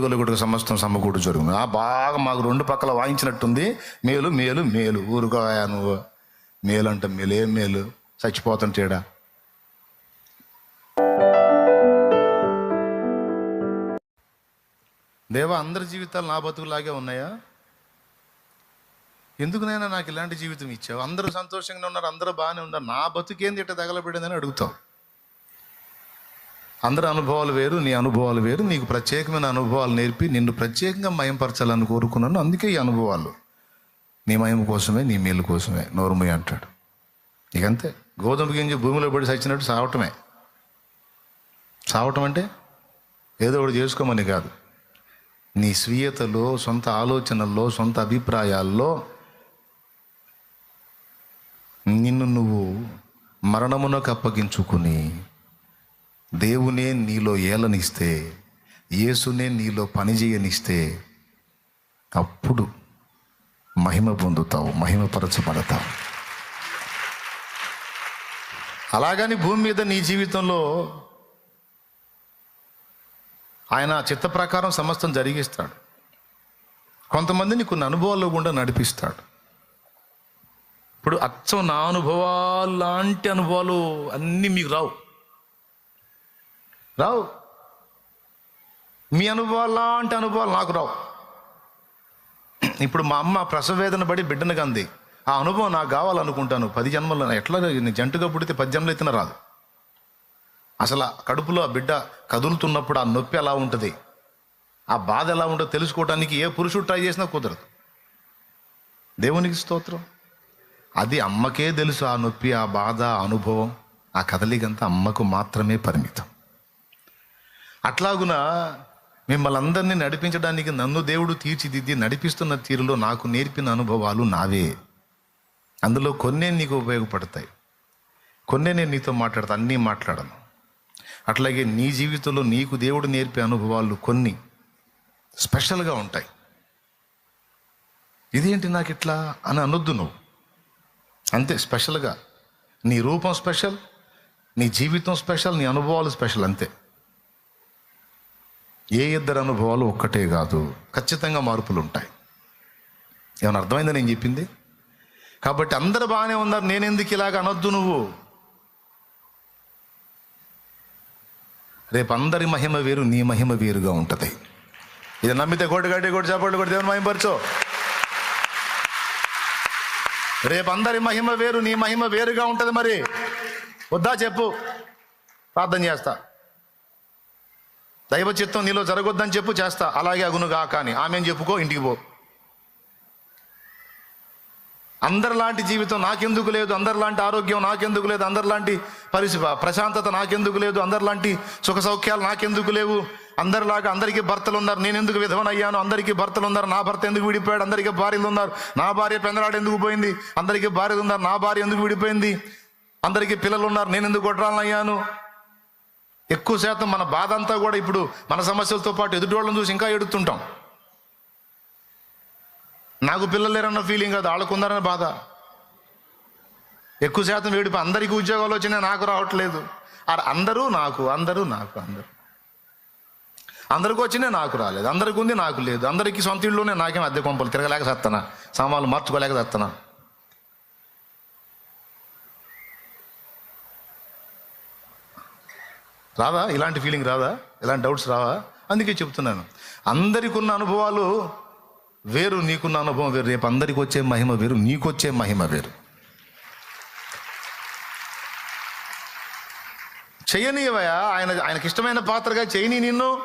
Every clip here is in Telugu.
కట్టుగలుగుడు సమస్తం సమకూడు జరుగును. ఆ బాగా మాకు రెండు పక్కల వాయించినట్టుంది. మేలు మేలు మేలు. ఊరుకోయా నువ్వు? మేలు అంటే మేలు. ఏం మేలు చచ్చిపోతుంటేడా దేవా అందరి జీవితాలు నా బతుకులాగే ఉన్నాయా? ఎందుకునైనా నాకు ఇలాంటి జీవితం ఇచ్చావు? అందరూ సంతోషంగా ఉన్నారు అందరూ బాగానే ఉన్నారు. నా బతుకేంది ఇట్ట తగలబడిందని అడుగుతావు. అందరి అనుభవాలు వేరు నీ అనుభవాలు వేరు. నీకు ప్రత్యేకమైన అనుభవాలు నేర్పి నిన్ను ప్రత్యేకంగా మయంపరచాలని కోరుకున్నాను. అందుకే ఈ అనుభవాలు. నీ మయం కోసమే నీ మేలు కోసమే నోరుమయ్య అంటాడు. ఇకంతే. గోధుమ గింజ భూమిలో పడి సచ్చినట్టు సావటమే. సావటం అంటే ఏదో ఒకటి చేసుకోమని కాదు. నీ స్వీయతలో సొంత ఆలోచనల్లో సొంత అభిప్రాయాల్లో నిన్ను నువ్వు మరణమునకు అప్పగించుకుని దేవునే నీలో ఏలనిస్తే యేసునే నీలో పనిచేయనిస్తే అప్పుడు మహిమ పొందుతావు మహిమపరచబడతావు. అలాగని భూమి మీద నీ జీవితంలో ఆయన చిత్త ప్రకారం సమస్తం జరిగిస్తాడు. కొంతమందిని కొన్ని అనుభవాల్లో గుండా నడిపిస్తాడు. ఇప్పుడు అచ్చం నా అనుభవాలు లాంటి అనుభవాలు అన్నీ మీకు రావు. రావు. మీ అనుభవాలు లాంటి అనుభవాలు నాకు రావు. ఇప్పుడు మా అమ్మ ప్రసవ వేదన పడి బిడ్డను కంది. ఆ అనుభవం నాకు కావాలనుకుంటాను. పది జన్మల్లో ఎట్లా నేను జంటుగా పుడితే పది జన్మలు ఎత్తిన రాదు. అసలు కడుపులో ఆ బిడ్డ కదులుతున్నప్పుడు ఆ నొప్పి ఎలా ఉంటుంది? ఆ బాధ ఎలా ఉంటుందో తెలుసుకోవడానికి ఏ పురుషుడు ట్రై చేసినా కుదరదు. దేవునికి స్తోత్రం. అది అమ్మకే తెలుసు ఆ నొప్పి ఆ బాధ ఆ అనుభవం. ఆ కదలికంతా అమ్మకు మాత్రమే పరిమితం. అట్లాగున మిమ్మల్ని అందరినీ నడిపించడానికి నన్ను దేవుడు తీర్చిదిద్ది నడిపిస్తున్న తీరులో నాకు నేర్పిన అనుభవాలు నావే. అందులో కొన్నే నీకు ఉపయోగపడతాయి. కొన్నే నేను నీతో మాట్లాడతా అన్నీ మాట్లాడను. అట్లాగే నీ జీవితంలో నీకు దేవుడు నేర్పే అనుభవాలు కొన్ని స్పెషల్గా ఉంటాయి. ఇదేంటి నాకు ఇట్లా అని అనొద్దు నువ్వు. అంతే స్పెషల్గా. నీ రూపం స్పెషల్ నీ జీవితం స్పెషల్ నీ అనుభవాలు స్పెషల్ అంతే. ఏ ఇద్దరు అనుభవాలు ఒక్కటే కాదు ఖచ్చితంగా మార్పులు ఉంటాయి ఏమైనా అర్థమైందా నేను చెప్పింది? కాబట్టి అందరు బాగానే ఉన్నారు నేనెందుకు ఇలాగ అనొద్దు నువ్వు? రేపు అందరి మహిమ వేరు నీ మహిమ వేరుగా ఉంటుంది. ఇది నమ్మితే కోటి గడ్డి కోటి చప్పట్లు కూడా దేవుని మహిమపరచో రేపు అందరి మహిమ వేరు నీ మహిమ వేరుగా ఉంటుంది మరి. వద్దా చెప్పు. ప్రార్థన చేస్తా. దైవ చిత్తం నీలో జరగొద్దని చెప్పు చేస్తా. అలాగే అగునుగా కానీ. ఆమె చెప్పుకో ఇంటికి పో. అందరిలాంటి జీవితం నాకెందుకు లేదు? అందరిలాంటి ఆరోగ్యం నాకెందుకు లేదు? అందరిలాంటి పరిస్థితి ప్రశాంతత నాకెందుకు లేదు? అందరిలాంటి సుఖ సౌఖ్యాలు నాకెందుకు లేవు? అందరిలాగా అందరికీ భర్తలు ఉన్నారు నేను ఎందుకు విధవనయ్యాను? అందరికీ భర్తలు ఉన్నారు నా భర్త ఎందుకు విడిపోయాడు? అందరికీ భార్యలు ఉన్నారు నా భార్య పెందరాడు ఎందుకు పోయింది? అందరికీ భార్యలు ఉన్నారు నా భార్య ఎందుకు విడిపోయింది? అందరికీ పిల్లలు ఉన్నారు నేను ఎందుకు కొట్టాలనయ్యాను ఎక్కువ శాతం మన బాధ అంతా కూడా ఇప్పుడు మన సమస్యలతో పాటు ఎదుటి చూసి ఇంకా ఎడుతుంటాం నాకు పిల్లలు లేరన్న ఫీలింగ్ కాదు వాళ్ళకుందరన్న బాధ. ఎక్కువ శాతం వేడిపో అందరికీ ఉద్యోగాలు వచ్చినా నాకు రావట్లేదు. అందరూ నాకు అందరూ నాకు అందరూ. అందరికి వచ్చినాయి నాకు రాలేదు అందరికి ఉంది నాకు లేదు. అందరికీ సొంత ఇళ్ళలోనే నాకేం అద్దె కొంపలు తిరగలేక సత్తనా? సామాన్లు మార్చుకోలేక సత్తనా? రాదా? ఇలాంటి ఫీలింగ్ రాదా? ఇలాంటి డౌట్స్ రావా? అందుకే చెప్తున్నాను. అందరికి ఉన్న అనుభవాలు వేరు నీకున్న అనుభవం వేరు. రేపు అందరికి వచ్చే మహిమ వేరు నీకొచ్చే మహిమ వేరు. చేయనీయవయా ఆయన ఆయనకి ఇష్టమైన పాత్రగా చేయని నిన్ను.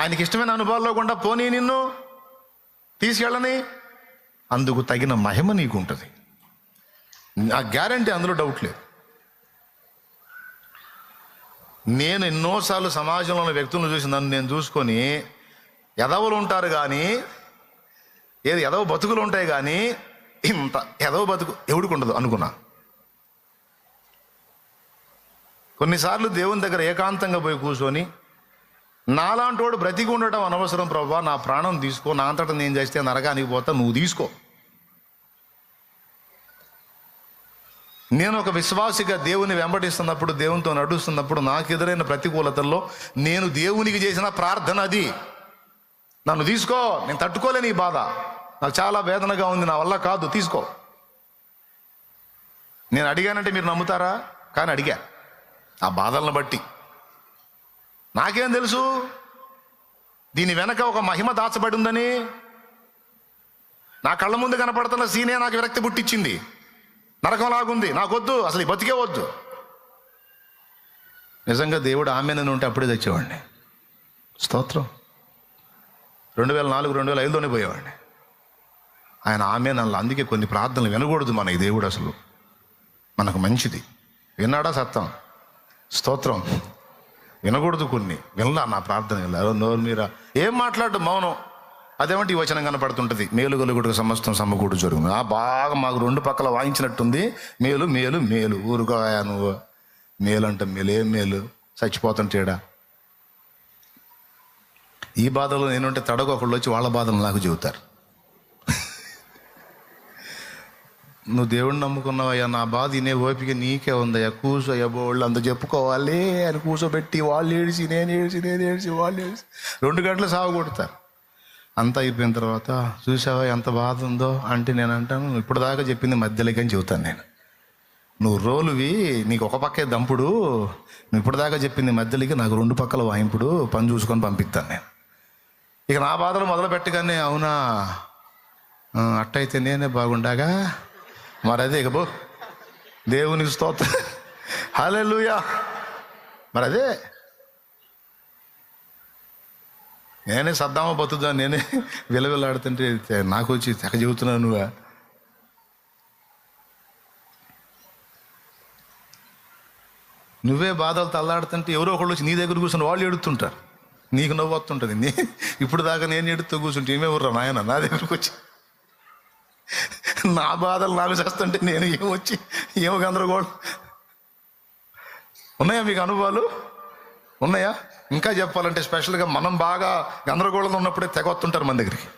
ఆయనకి ఇష్టమైన అనుభవాల్లో గుండా పోనీ నిన్ను. తీసుకెళ్ళని. అందుకు తగిన మహిమ నీకు ఉంటుంది ఆ గ్యారంటీ అందులో డౌట్ లేదు. నేను ఎన్నోసార్లు సమాజంలో ఉన్న వ్యక్తులను చూసి నన్ను నేను చూసుకొని ఎదవలు ఉంటారు కానీ ఏది ఎదవ బతుకులు ఉంటాయి కానీ ఇంత ఎదవ బతుకు ఎవడికి ఉండదు అనుకున్నా. కొన్నిసార్లు దేవుని దగ్గర ఏకాంతంగా పోయి కూర్చొని నాలాంటోడు బ్రతికి ఉండటం అనవసరం ప్రభా నా ప్రాణం తీసుకో నా అంతటా నేను చేస్తే నరకానికి పోతా నువ్వు తీసుకో. నేను ఒక విశ్వాసిగా దేవుని వెంబడిస్తున్నప్పుడు దేవునితో నడుస్తున్నప్పుడు నాకు ఎదురైన ప్రతికూలతల్లో నేను దేవునికి చేసిన ప్రార్థన అది. నన్ను తీసుకో నేను తట్టుకోలేని ఈ బాధ. నాకు చాలా వేదనగా ఉంది నా వల్ల కాదు తీసుకో. నేను అడిగానంటే మీరు నమ్ముతారా? కానీ అడిగా. ఆ బాధలను బట్టి. నాకేం తెలుసు? దీని వెనక ఒక మహిమ దాచబడి ఉందని. నా కళ్ళ ముందు కనపడుతున్న సీనే నాకు విరక్తి పుట్టించింది. నరకంలాగుంది. నాకొద్దు. అసలు ఈ బతికే వద్దు. నిజంగా దేవుడు ఆమె నన్ను ఉంటే అప్పుడే తెచ్చేవాడిని. స్తోత్రం. రెండు వేల నాలుగు రెండు వేల ఐదులోనే పోయేవాడిని. ఆయన ఆమె నన్ను అందుకే కొన్ని ప్రార్థనలు వినకూడదు మన ఈ దేవుడు అసలు. మనకు మంచిది. విన్నాడా సత్తం? స్తోత్రం. వినకూడదు కొన్ని. వినలా నా ప్రార్థన వినలా. నోరు మీరా. ఏం మాట్లాడు మౌనం? అదేమంటే ఈ వచనం కనపడుతుంటది. మేలు గలుగుడుకు సమస్తం సమకూడు జరుగును. ఆ బాగా మాకు రెండు పక్కల వాయించినట్టుంది. మేలు మేలు మేలు. ఊరుకోయా నువ్వు? మేలు అంట మేలు. ఏం మేలు చచ్చిపోతుంటేడా ఈ బాధలో నేనుంటే తడగొకళ్ళు ఒకళ్ళు వచ్చి వాళ్ళ బాధలు నాకు చెబుతారు. నువ్వు దేవుడిని నమ్ముకున్నావయ్యా నా బాధ ఇనే ఓపిక నీకే ఉందయ్యా. కూసోయ్యా బోళ్ళు అంత చెప్పుకోవాలి అని కూర్చోబెట్టి వాళ్ళు ఏడిచి నేను ఏడిచి నేను ఏడిచి వాళ్ళు ఏడిచి. రెండు గంటలు సాగు కొడతారు. అంతా అయిపోయిన తర్వాత చూసావా ఎంత బాధ ఉందో అంటే నేను అంటాను ఇప్పుడు దాకా చెప్పింది మధ్యలోకి అని చెబుతాను నేను. నువ్వు రోలువి నీకు ఒక పక్కే దంపుడు నువ్వు ఇప్పుడు దాకా చెప్పింది మధ్యలోకి నాకు రెండు పక్కల వాయింపుడు పని చూసుకొని పంపిస్తాను నేను. ఇక నా బాధలు మొదలు పెట్టగానే అవునా అట్టయితే నేనే బాగుండాగా? మరి అదే ఇక బో దేవునికి స్తోత్ర. హల్లెలూయా. మరి అదే నేనే సద్దామ బతుదా నేనే విలవిలాడుతుంటే నాకు వచ్చి తెగ చెబుతున్నావు నువ్వా? నువ్వే బాధలు తల్లాడుతుంటే ఎవరో ఒకళ్ళు వచ్చి నీ దగ్గర కూర్చొని వాళ్ళు ఎడుతుంటారు నీకు నవ్వు వస్తుంటుంది. నీ ఇప్పుడు దాకా నేను ఎడుతూ కూర్చుంటే ఏమే నాయన? నా దగ్గరకు వచ్చి. నా బాధలు నాకు చేస్తుంటే నేను ఏమొచ్చి ఏమో గందరగోళం? ఉన్నాయా మీకు అనుభవాలు? ఉన్నాయా? ఇంకా చెప్పాలంటే స్పెషల్గా మనం బాగా గందరగోళంలో ఉన్నప్పుడే తెగొత్తుంటారు మన దగ్గరికి.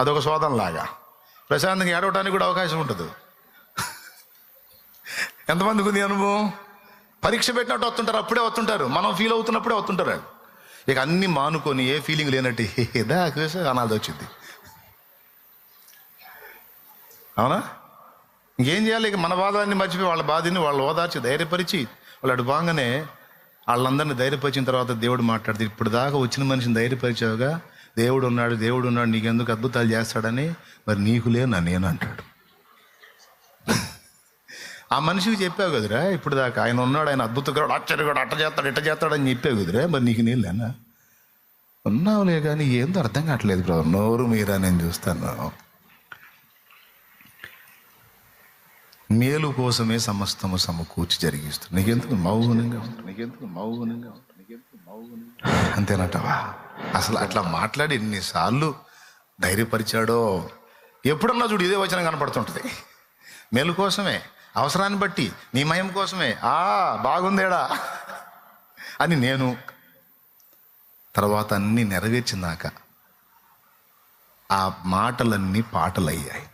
అదొక శోధన లాగా ప్రశాంతంగా ఏడవటానికి కూడా అవకాశం ఉంటుంది. ఎంతమందికి ఉంది అనుభవం? పరీక్ష పెట్టినట్టు వస్తుంటారు అప్పుడే వస్తుంటారు. మనం ఫీల్ అవుతున్నప్పుడే వస్తుంటారు ఇక అన్ని మానుకొని ఏ ఫీలింగ్ లేనట్టు ఏదా అనాల్సి వచ్చింది. అవునా? ఇంకేం చేయాలి? ఇక మన బాధాన్ని మర్చిపోయి వాళ్ళ బాధని వాళ్ళు ఓదార్చి ధైర్యపరిచి వాళ్ళు అటు బాగానే వాళ్ళందరినీ ధైర్యపరిచిన తర్వాత దేవుడు మాట్లాడితే ఇప్పుడు దాకా వచ్చిన మనిషిని ధైర్యపరిచావుగా? దేవుడు ఉన్నాడు దేవుడు ఉన్నాడు నీకెందుకు అద్భుతాలు చేస్తాడని? మరి నీకు లేనా? నేను అంటాడు. ఆ మనిషికి చెప్పావు కదరా ఇప్పుడు దాకా ఆయన ఉన్నాడు ఆయన అద్భుతకరాడు ఆశ్చర్యగాడు అట్ట చేస్తాడు ఇట్ట చేస్తాడని చెప్పావు కదరా మరి నీకు నీళ్ళేనా ఉన్నావులే కానీ ఏందో అర్థం కావట్లేదు బ్రదర్ నోరు మీరా నేను చూస్తాను. మేలు కోసమే సమస్తము సమకూర్చి జరిగిస్తుంది నీకెందుకు మౌనంగా ఉంటుంది నీకెందుకు మౌనంగా ఉంటుంది నీకెందుకు మౌనంగా అంతేనటవా? అసలు అట్లా మాట్లాడి ఎన్నిసార్లు ధైర్యపరిచాడో ఎప్పుడన్నా చూడు ఇదే వచనం కనపడుతుంటుంది. మేలు కోసమే అవసరాన్ని బట్టి నీ మయం కోసమే. ఆ బాగుందేడా? అని నేను తర్వాత అన్నీ నెరవేర్చినాక ఆ మాటలన్నీ పాటలయ్యాయి.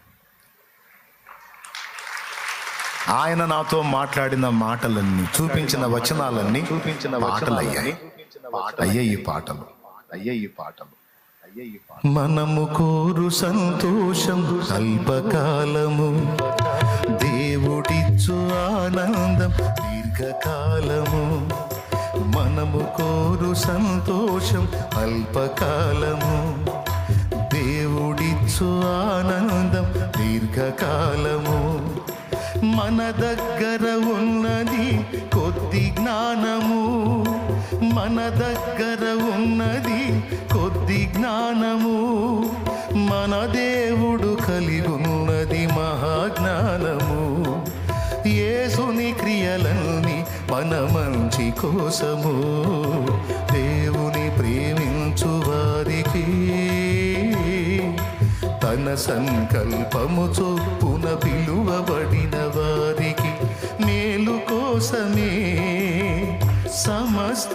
ఆయన నాతో మాట్లాడిన మాటలన్నీ చూపించిన వచనాలన్నీ చూపించిన పాటలయ్యాయి. అయ్యే ఈ పాటలు. అయ్యే ఈ పాటలు. అయ్యే ఈ పాటలు. మనము కోరు సంతోషం అల్పకాలము. దేవుడిచ్చు ఆనందం దీర్ఘకాలము. మనము కోరు సంతోషం అల్పకాలము. దేవుడిచ్చు ఆనందం దీర్ఘకాలము. మన దగ్గర ఉన్నది కొద్ది జ్ఞానము. మన దగ్గర ఉన్నది కొద్ది జ్ఞానము. మన దేవుడు కలిగున్నది మహాజ్ఞానము. యేసుని క్రియలన్నీ మన మంచి కోసము. దేవుని ప్రేమించు వారికి తన సంకల్పము చొప్పున పిలువబడిన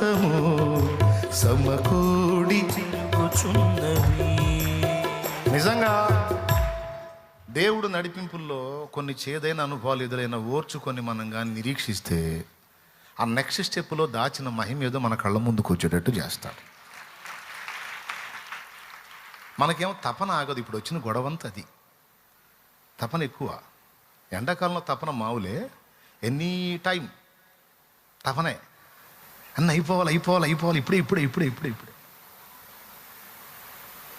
సమస్తము సమకూడి తిరుగుచున్నవి నిజంగా దేవుడు నడిపింపుల్లో కొన్ని చేదైన అనుభవాలు ఎదురైన ఓర్చుకొని మనం కానీ నిరీక్షిస్తే ఆ నెక్స్ట్ స్టెప్లో దాచిన మహిమ ఏదో మన కళ్ళ ముందుకు వచ్చేటట్టు చేస్తాడు. మనకేమో తపన ఆగదు ఇప్పుడు వచ్చిన గొడవంత అది తపన ఎక్కువ. ఎండాకాలంలో తపన మావులే. Any time తపనే. అన్న అయిపోవాలి అయిపోవాలి అయిపోవాలి. ఇప్పుడే ఇప్పుడే ఇప్పుడే ఇప్పుడే ఇప్పుడే.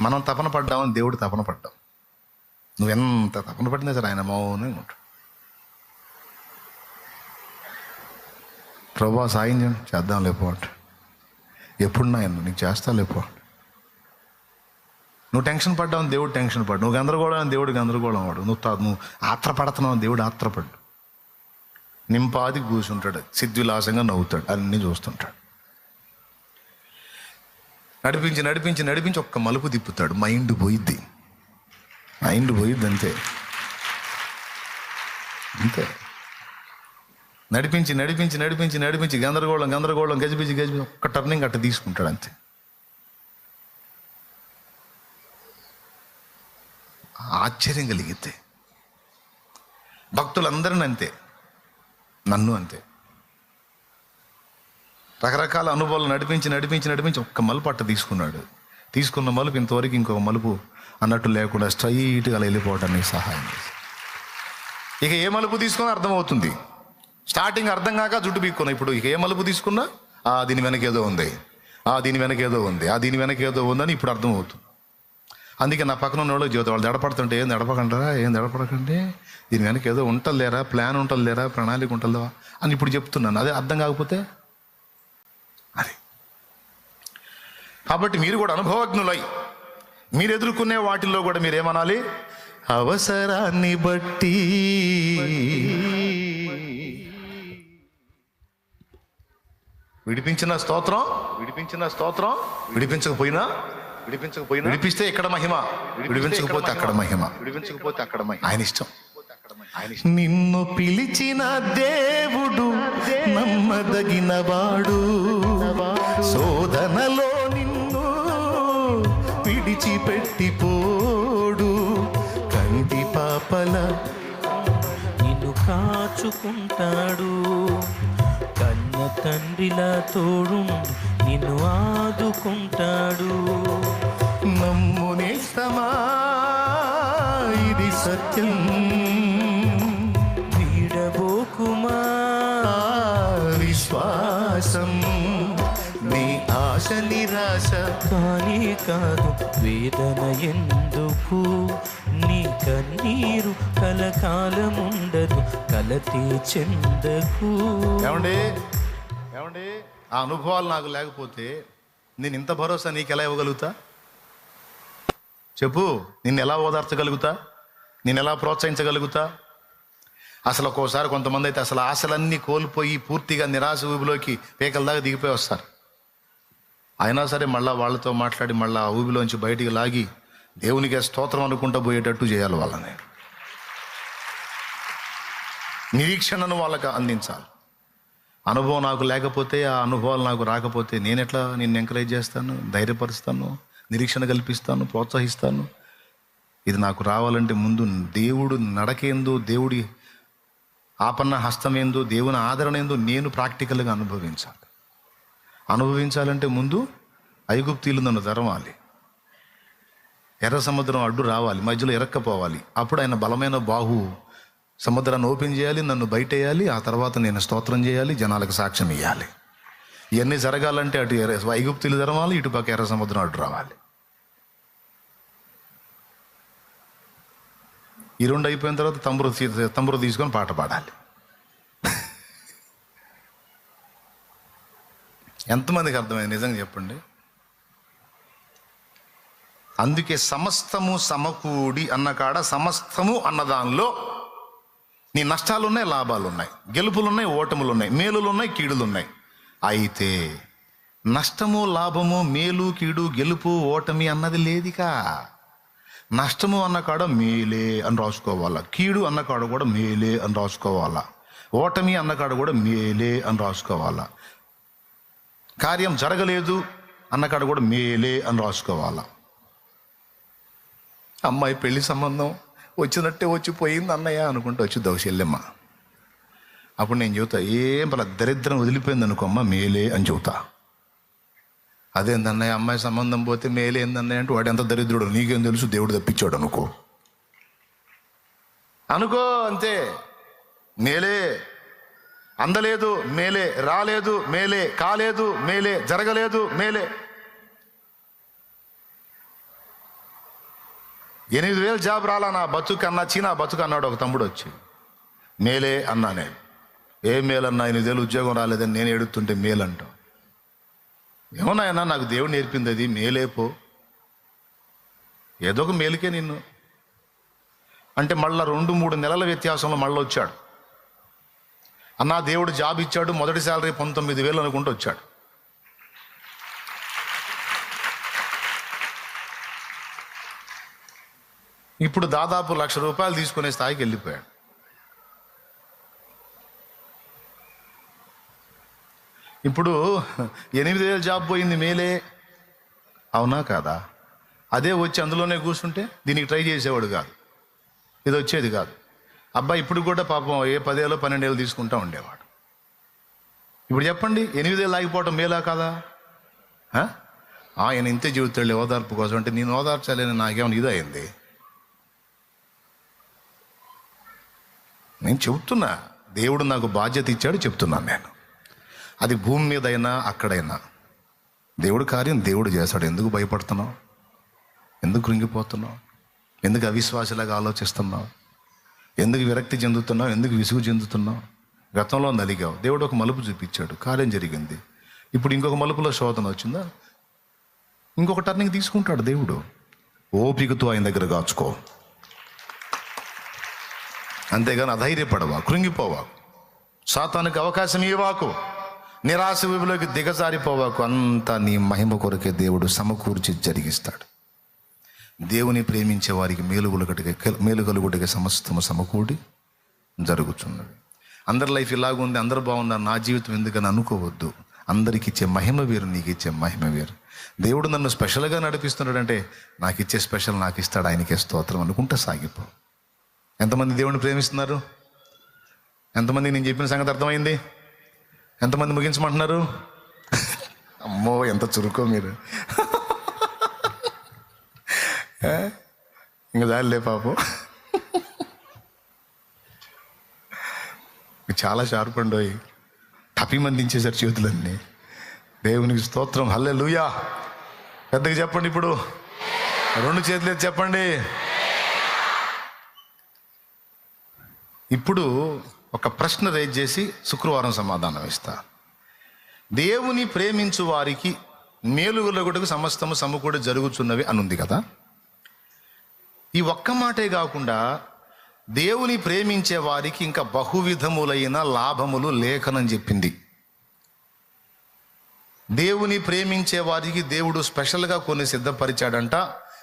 మనం తపన పడ్డామని దేవుడు తపన పడ్డాం. నువ్వెంత తపన పడినా సరే ఆయన మౌనంగా ఉంటాడు. ప్రభా సాయం చేయండి. చేద్దాం లేపో అంట. ఎప్పుడు నాయన నీకు చేస్తా లేపో నువ్వు టెన్షన్ పడ్డావు దేవుడు టెన్షన్ పడ్డు. నువ్వు గందరగోళం దేవుడు గందరగోళం వాడు. నువ్వు నువ్వు ఆత్రపడుతున్నావు దేవుడు ఆత్రపడ్డు. నింపాది కూర్చుంటాడు సిద్ధిలాసంగా నవ్వుతాడు అన్నీ చూస్తుంటాడు. నడిపించి నడిపించి నడిపించి ఒక్క మలుపు తిప్పుతాడు. మైండ్ పోయిద్ది. మైండ్ పోయిద్ది అంతే. అంతే నడిపించి నడిపించి నడిపించి నడిపించి గందరగోళం గందరగోళం గజిబిజి గజిబిజి ఒక్క టర్నింగ్ అట్ట తీసుకుంటాడు అంతే. ఆశ్చర్యం కలిగితే భక్తులందరిని అంతే. నన్ను అంతే. రకరకాల అనుభవాలు నడిపించి నడిపించి నడిపించి ఒక్క మలుపు అట్ట తీసుకున్నాడు. తీసుకున్న మలుపు ఇంతవరకు ఇంకొక మలుపు అన్నట్టు లేకుండా స్ట్రైట్గా అలా వెళ్ళిపోవడానికి సహాయం చేసి ఇక ఏ మలుపు తీసుకున్నా అర్థమవుతుంది. స్టార్టింగ్ అర్థం కాక జుట్టు పీక్కున్నా. ఇప్పుడు ఇక ఏ మలుపు తీసుకున్నా ఆ దీని వెనక ఏదో ఉంది. ఆ దీని వెనకేదో ఉంది. ఆ దీని వెనకేదో ఉందని ఇప్పుడు అర్థమవుతుంది. అందుకే నా పక్కన ఉన్న వాళ్ళు జీవితం వాళ్ళు దడపడుతుంటే ఏం దడపకంటారా ఏం దడపడకండి దీని వెనక ఏదో ఉంటలేరా ప్లాన్ ఉంటలేరా ప్రణాళిక ఉంటుందా అని ఇప్పుడు చెప్తున్నాను. అదే అర్థం కాకపోతే అది. కాబట్టి మీరు కూడా అనుభవజ్ఞులై మీరు ఎదుర్కొనే వాటిల్లో కూడా మీరు ఏమనాలి? అవసరాన్ని బట్టి. విడిపించిన స్తోత్రం విడిపించిన స్తోత్రం విడిపించకపోయినా విడిపించకపోయినా విడిపిస్తే ఇక్కడ మహిమ? విడిపించకపోతే అక్కడ మహిమ? విడిపించకపోతే అక్కడ మహిమ. ఆయన ఇష్టం. నిన్ను పిలిచిన దేవుడు నమ్మదగిన వాడు. శోధనలో నిన్ను విడిచిపెట్టిపోడు. కంటి పాపల నిన్ను కాచుకుంటాడు. కన్న తండ్రిలా తోడు నిన్ను ఆదుకుంటాడు. నమ్మునేస్తమా ఇది సత్యం. వీడబోకుమా విశ్వాసం. నీ ఆశ నిరాశ కానీ కాదు వేదన ఎందుకు? నీ కన్నీరు కలకాలముండదు కలతే చెందకు ఏమండి? ఏమండి? ఆ అనుభవాలు నాకు లేకపోతే నేను ఇంత భరోసా నీకు ఎలా ఇవ్వగలుగుతా? చెప్పు నిన్ను ఎలా ఓదార్చగలుగుతా? నేను ఎలా ప్రోత్సహించగలుగుతా? అసలు ఒక్కోసారి కొంతమంది అయితే అసలు ఆశలన్నీ కోల్పోయి పూర్తిగా నిరాశ ఊబిలోకి పేకల దాకా దిగిపోయి వస్తారు. అయినా సరే మళ్ళీ వాళ్ళతో మాట్లాడి మళ్ళీ ఆ ఊబిలోంచి బయటికి లాగి దేవునికి స్తోత్రం అనుకుంటూ పోయేటట్టు చేయాలి వాళ్ళని. నిరీక్షణను వాళ్ళకి అందించాలి. అనుభవం నాకు లేకపోతే ఆ అనుభవాలు నాకు రాకపోతే నేను ఎట్లా నిన్ను ఎంకరేజ్ చేస్తాను ధైర్యపరుస్తాను నిరీక్షణ కల్పిస్తాను ప్రోత్సహిస్తాను? ఇది నాకు రావాలంటే ముందు దేవుడు నడకేందో దేవుడి ఆపన్న హస్తమేందో దేవుని ఆదరణ ఏందో నేను ప్రాక్టికల్గా అనుభవించాలి. అనుభవించాలంటే ముందు ఐగుప్తీలు నన్ను తరవాలి. ఎర్ర సముద్రం అడ్డు రావాలి మధ్యలో ఎరక్కపోవాలి. అప్పుడు ఆయన బలమైన బాహు సముద్రాన్ని ఓపెన్ చేయాలి నన్ను బయటేయాలి ఆ తర్వాత నేను స్తోత్రం చేయాలి జనాలకు సాక్ష్యం ఇవ్వాలి ఇవన్నీ జరగాలంటే అటు ఎర్ర ఐగుప్తులు జరగాలి ఇటు పక్క ఎర్ర సముద్రం అటు రావాలి. ఈ రెండు అయిపోయిన తర్వాత తంబురు తీ- తీసుకొని పాట పాడాలి. ఎంతమందికి అర్థమైంది? నిజంగా చెప్పండి. అందుకే సమస్తము సమకూడి అన్న కాడ సమస్తము అన్న దానిలో నీ నష్టాలు ఉన్నాయి లాభాలు ఉన్నాయి గెలుపులు ఉన్నాయి ఓటములు ఉన్నాయి మేలులు ఉన్నాయి అయితే నష్టము లాభము మేలు కీడు గెలుపు ఓటమి అన్నది లేదికా. నష్టము అన్నకాడ మేలే అని రాసుకోవాలా. కీడు అన్నకాడ కూడా మేలే అని రాసుకోవాలా. ఓటమి అన్నకాడ కూడా మేలే అని రాసుకోవాలా. కార్యం జరగలేదు అన్నకాడ కూడా మేలే అని రాసుకోవాలా. అమ్మాయి పెళ్ళి సంబంధం వచ్చినట్టే వచ్చి పోయింది అన్నయ్య అనుకుంటూ వచ్చి దౌశల్యమ్మ అప్పుడు నేను చెబుతా ఏం పలా దరిద్రం వదిలిపోయింది అనుకో మేలే అని చెబుతా. అదేందన్నయ్య అమ్మాయి సంబంధం పోతే మేలేందన్నయ్య అంటే వాడు ఎంత దరిద్రుడు నీకేం తెలుసు దేవుడు తప్పించాడు అనుకో. అనుకో అంతే. మేలే. అందలేదు మేలే. రాలేదు మేలే. కాలేదు మేలే. జరగలేదు మేలే. ఎనిమిది వేలు జాబ్ రాలా నా బతుకు అన్నా చీనా బతుకు అన్నాడు ఒక తమ్ముడు వచ్చి. మేలే అన్నా నేను. ఏ మేలన్నా ఎనిమిది వేలు ఉద్యోగం రాలేదని నేను ఎడుతుంటే మేలంటాం. ఏమన్నాయన్నా నాకు దేవుడు నేర్పింది అది మేలేపో ఏదో ఒక మేలుకే నిన్ను. అంటే మళ్ళా రెండు మూడు నెలల వ్యత్యాసంలో మళ్ళీ వచ్చాడు అన్నా దేవుడు జాబ్ ఇచ్చాడు మొదటి శాలరీ పంతొమ్మిది వేలు అనుకుంటూ వచ్చాడు. ఇప్పుడు దాదాపు లక్ష రూపాయలు తీసుకునే స్థాయికి వెళ్ళిపోయాడు. ఇప్పుడు ఎనిమిది జాబ్ పోయింది మేలే. అవునా కాదా? అదే వచ్చి అందులోనే కూర్చుంటే దీనికి ట్రై చేసేవాడు కాదు. ఇది వచ్చేది కాదు. అబ్బాయి ఇప్పుడు కూడా పాపం ఏ పదేళ్ళు పన్నెండేళ్ళు తీసుకుంటా ఉండేవాడు. ఇప్పుడు చెప్పండి ఎనిమిదేళ్ళు ఆగిపోవటం మేలా కాదా? ఆయన ఇంతే జీవితంలో ఓదార్పు కోసం అంటే నేను ఓదార్చాలని నాకేమైనా ఇదైంది నేను చెబుతున్నా దేవుడు నాకు బాధ్యత ఇచ్చాడు చెప్తున్నాను నేను. అది భూమి మీద అయినా అక్కడైనా. దేవుడు కార్యం దేవుడు చేస్తాడు. ఎందుకు భయపడుతున్నావు? ఎందుకు కృంగిపోతున్నావు? ఎందుకు అవిశ్వాసలాగా ఆలోచిస్తున్నావు? ఎందుకు విరక్తి చెందుతున్నావు? ఎందుకు విసుగు చెందుతున్నావు? గతంలో నలిగావు. దేవుడు ఒక మలుపు చూపించాడు. కార్యం జరిగింది. ఇప్పుడు ఇంకొక మలుపులో శోధన వచ్చిందా? ఇంకొక టర్నింగ్ తీసుకుంటాడు దేవుడు. ఓపికతో ఆయన దగ్గర కాచుకో అంతేగాని అధైర్యపడవా కృంగిపోవా? సాతానికి అవకాశం ఇవ్వాకు నిరాశ విభిలోకి దిగజారిపోవాకు. అంతా నీ మహిమ కొరకే దేవుడు సమకూర్చి జరిగిస్తాడు. దేవుని ప్రేమించే వారికి మేలుగులగటికి మేలుగలుగుటికి సమస్తము సమకూడి జరుగుతున్నది అందరి లైఫ్ ఇలాగుంది అందరు బాగున్నారు నా జీవితం ఎందుకని అనుకోవద్దు. అందరికి ఇచ్చే మహిమ వేరు నీకు ఇచ్చే మహిమ వేరు. దేవుడు నన్ను స్పెషల్గా నడిపిస్తున్నాడంటే నాకు ఇచ్చే స్పెషల్ నాకు ఇస్తాడు ఆయనకే స్తోత్రం అనుకుంటే సాగిపో. ఎంతమంది దేవుని ప్రేమిస్తున్నారు? ఎంతమంది నేను చెప్పిన సంగతి అర్థమైంది? ఎంతమంది ముగించమంటున్నారు? అమ్మో ఎంత చురుకో మీరు. ఇంకా ఇంక పాపం. చాలా షార్ప్ అండోయి తప్పిమందించేశారు చేతులన్నీ. దేవునికి స్తోత్రం. హల్లే లూయా పెద్దగా చెప్పండి ఇప్పుడు. రెండు చేతులు చెప్పండి. ఇప్పుడు ఒక ప్రశ్న రేజ్ చేసి శుక్రవారం సమాధానం ఇస్తా. దేవుని ప్రేమించు వారికి మేలుగులగుటకు సమస్తము సమకూడి జరుగుతున్నవి అని ఉంది కదా. ఈ ఒక్క మాటే కాకుండా దేవుని ప్రేమించే వారికి ఇంకా బహువిధములైన లాభములు లేఖనని చెప్పింది. దేవుని ప్రేమించే వారికి దేవుడు స్పెషల్గా కొన్ని సిద్ధపరిచాడంట.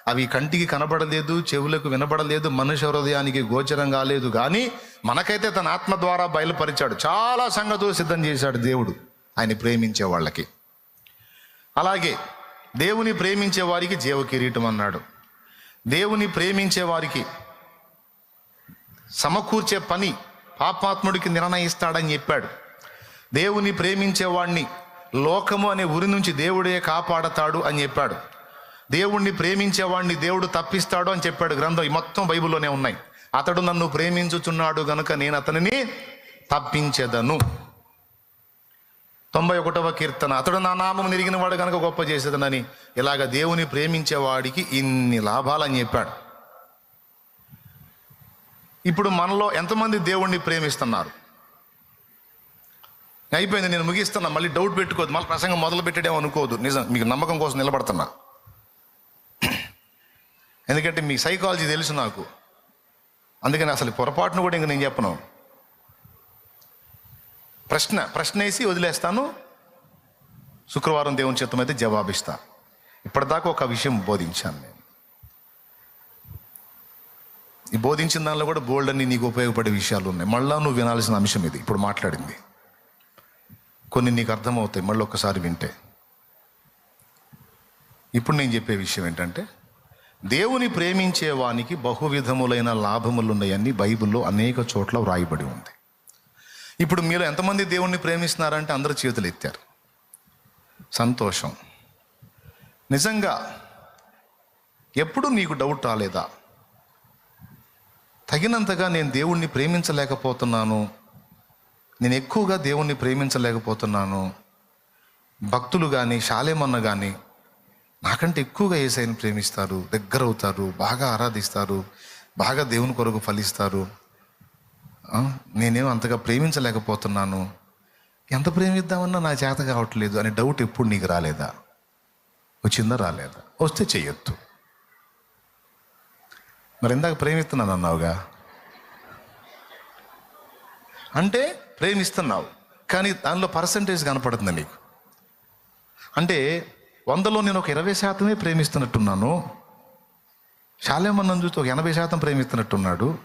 అవి కంటికి కనబడలేదు చెవులకు వినబడలేదు మనుష్య హృదయానికి గోచరం కాలేదు. కానీ మనకైతే తన ఆత్మ ద్వారా బయలుపరిచాడు. చాలా సంగతులు సిద్ధం చేశాడు దేవుడు. ఆయన ప్రేమించే వాళ్ళకి. అలాగే దేవుని ప్రేమించే వారికి జీవ కిరీటం అన్నాడు. దేవుని ప్రేమించే వారికి సమకూర్చే పని పాపాత్ముడికి నిర్ణయిస్తాడని చెప్పాడు. దేవుని ప్రేమించేవాడిని లోకము అనే ఉరి నుంచి దేవుడే కాపాడతాడు అని చెప్పాడు. దేవుణ్ణి ప్రేమించేవాడిని దేవుడు తప్పిస్తాడు అని చెప్పాడు గ్రంథం. ఈ మొత్తం బైబిల్లోనే ఉన్నాయి. అతడు నన్ను ప్రేమించుచున్నాడు గనుక నేను అతనిని తప్పించేదను. తొంభై ఒకటవ కీర్తన. అతడు నా నామం నిరిగిన వాడు కనుక గొప్ప చేసేదనని ఇలాగ దేవుని ప్రేమించేవాడికి ఇన్ని లాభాలని చెప్పాడు. ఇప్పుడు మనలో ఎంతమంది దేవుణ్ణి ప్రేమిస్తున్నారు? అయిపోయింది నేను ముగిస్తున్నా. మళ్ళీ డౌట్ పెట్టుకోదు మళ్ళీ ప్రసంగం మొదలు పెట్టడేమో అనుకోదు నిజం మీకు నమ్మకం కోసం నిలబడుతున్నా. ఎందుకంటే మీ సైకాలజీ తెలుసు నాకు. అందుకని అసలు పొరపాటును కూడా ఇంక నేను చెప్పను. ప్రశ్న ప్రశ్న వేసి వదిలేస్తాను. శుక్రవారం దేవుని చిత్తం అయితే జవాబిస్తా. ఇప్పటిదాకా ఒక విషయం బోధించాను నేను. ఈ బోధించిన దానిలో కూడా బోల్డ్ అని నీకు ఉపయోగపడే విషయాలు ఉన్నాయి. మళ్ళా నువ్వు వినాల్సిన అంశం ఇది. ఇప్పుడు మాట్లాడింది. కొన్ని నీకు అర్థమవుతాయి. మళ్ళీ ఒక్కసారి వింటే. ఇప్పుడు నేను చెప్పే విషయం ఏంటంటే దేవుని ప్రేమించే వానికి బహువిధములైన లాభములు ఉన్నాయని బైబిల్లో అనేక చోట్ల వ్రాయబడి ఉంది. ఇప్పుడు మీరు ఎంతమంది దేవుణ్ణి ప్రేమిస్తున్నారంటే అందరు చేతులు ఎత్తారు. సంతోషం. నిజంగా ఎప్పుడు నీకు డౌట్ రాలేదా? తగినంతగా నేను దేవుణ్ణి ప్రేమించలేకపోతున్నాను. నేను ఎక్కువగా దేవుణ్ణి ప్రేమించలేకపోతున్నాను. భక్తులు కానీ శాలేమన్న కానీ నాకంటే ఎక్కువగా ఏసైని ప్రేమిస్తారు దగ్గర అవుతారు బాగా ఆరాధిస్తారు బాగా దేవుని కొరకు ఫలిస్తారు. నేనేం అంతగా ప్రేమించలేకపోతున్నాను. ఎంత ప్రేమిద్దామన్నా నా చేత కావట్లేదు అనే డౌట్ ఎప్పుడు నీకు రాలేదా? వచ్చిందా రాలేదా? వస్తే చెయ్యొద్దు మరి ఇందాక ప్రేమిస్తున్నాను అన్నావుగా? అంటే ప్రేమిస్తున్నావు కానీ దానిలో పర్సంటేజ్ కనపడుతుంది నీకు. అంటే వందలో నేను ఒక ఇరవై శాతమే ప్రేమిస్తున్నట్టున్నాను. శాలేమన్నం చూస్తే ఒక ఎనభై శాతం ప్రేమిస్తున్నట్టున్నాడు.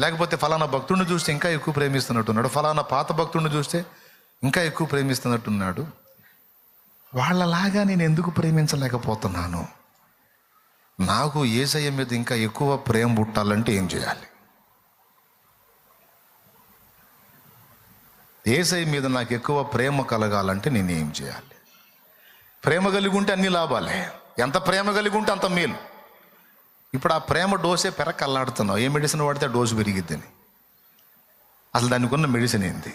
లేకపోతే ఫలానా భక్తుడిని చూస్తే ఇంకా ఎక్కువ ప్రేమిస్తున్నట్టున్నాడు. ఫలానా పాత భక్తుడిని చూస్తే ఇంకా ఎక్కువ ప్రేమిస్తున్నట్టున్నాడు. వాళ్ళలాగా నేను ఎందుకు ప్రేమించలేకపోతున్నాను? నాకు ఏసయ్య మీద ఇంకా ఎక్కువ ప్రేమ పుట్టాలంటే ఏం చేయాలి? ఏసై మీద నాకు ఎక్కువ ప్రేమ కలగాలంటే నేను ఏం చేయాలి? ప్రేమ కలిగి ఉంటే అన్ని లాభాలే. ఎంత ప్రేమ కలిగి ఉంటే అంత మేలు. ఇప్పుడు ఆ ప్రేమ డోసే పెరక అల్లాడుతున్నావు. ఏ మెడిసిన్ వాడితే ఆ డోసు పెరిగిద్దని. అసలు దానికి ఉన్న మెడిసిన్ ఏంది?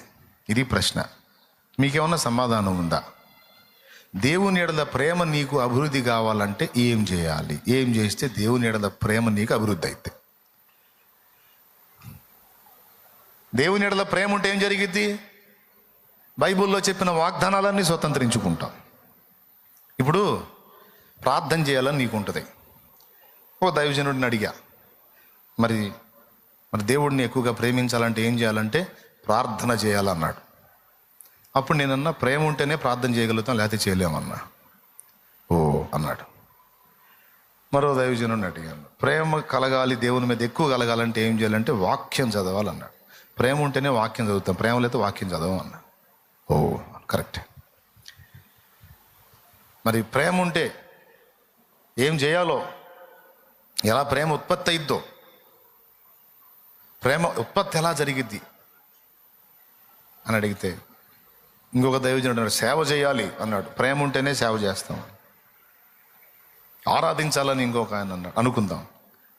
ఇది ప్రశ్న. మీకేమన్నా సమాధానం ఉందా? దేవుని ఎడల ప్రేమ నీకు అభివృద్ధి కావాలంటే ఏం చేయాలి? ఏం చేస్తే దేవుని ఎడల ప్రేమ నీకు అభివృద్ధి అయితే దేవుని ఎడల ప్రేమ ఉంటే ఏం జరిగిద్ది? బైబిల్లో చెప్పిన వాగ్దానాలన్నీ స్వతంత్రించుకుంటాం. ఇప్పుడు ప్రార్థన చేయాలని నీకు ఉంటుంది ఓ దైవజనుడిని అడిగా మరి మరి దేవుడిని ఎక్కువగా ప్రేమించాలంటే ఏం చేయాలంటే ప్రార్థన చేయాలన్నాడు. అప్పుడు నేనన్నా ప్రేమ ఉంటేనే ప్రార్థన చేయగలుగుతాం లేకపోతే చేయలేమన్నా. ఓ అన్నాడు. మరో దైవజనుడిని అడిగాను ప్రేమ కలగాలి దేవుని మీద ఎక్కువ కలగాలంటే ఏం చేయాలంటే వాక్యం చదవాలన్నాడు. ప్రేమ ఉంటేనే వాక్యం చదువుతాం ప్రేమ లేకపోతే వాక్యం చదవం అన్నా ఓ కరెక్ట్. మరి ప్రేమ ఉంటే ఏం చేయాలో? ఎలా ప్రేమ ఉత్పత్తి అయిద్దో ప్రేమ ఉత్పత్తి ఎలా జరిగిద్ది? అని అడిగితే ఇంకొక దైవజనుడు అన్నాడు సేవ చేయాలి అన్నాడు. ప్రేమ ఉంటేనే సేవ చేస్తాం ఆరాధించాలని ఇంకొక ఆయన అన్నాడు. అనుకుందాం.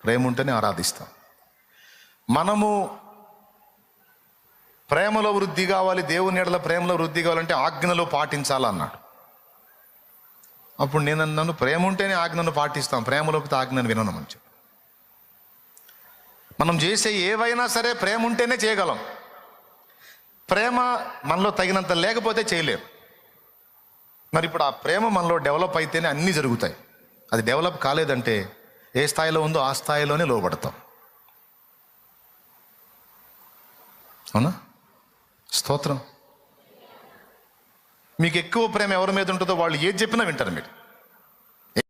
ప్రేమ ఉంటేనే ఆరాధిస్తాం. మనము ప్రేమలో వృద్ధి కావాలి దేవుని ఎడల ప్రేమలో వృద్ధి కావాలంటే ఆజ్ఞలో పాటించాలన్నాడు. అప్పుడు నేను నన్ను ప్రేమ ఉంటేనే ఆజ్ఞను పాటిస్తాం. ప్రేమలోకి ఆజ్ఞను వినను మంచి మనం చేసే ఏవైనా సరే ప్రేమ ఉంటేనే చేయగలం. ప్రేమ మనలో తగినంత లేకపోతే చేయలేం. మరి ఇప్పుడు ఆ ప్రేమ మనలో డెవలప్ అయితేనే అన్నీ జరుగుతాయి. అది డెవలప్ కాలేదంటే ఏ స్థాయిలో ఉందో ఆ స్థాయిలోనే లోబడతాం. అవునా? స్తోత్రం. మీకు ఎక్కువ ప్రేమ ఎవరి మీద ఉంటుందో వాళ్ళు ఏది చెప్పినా వింటారు మీరు.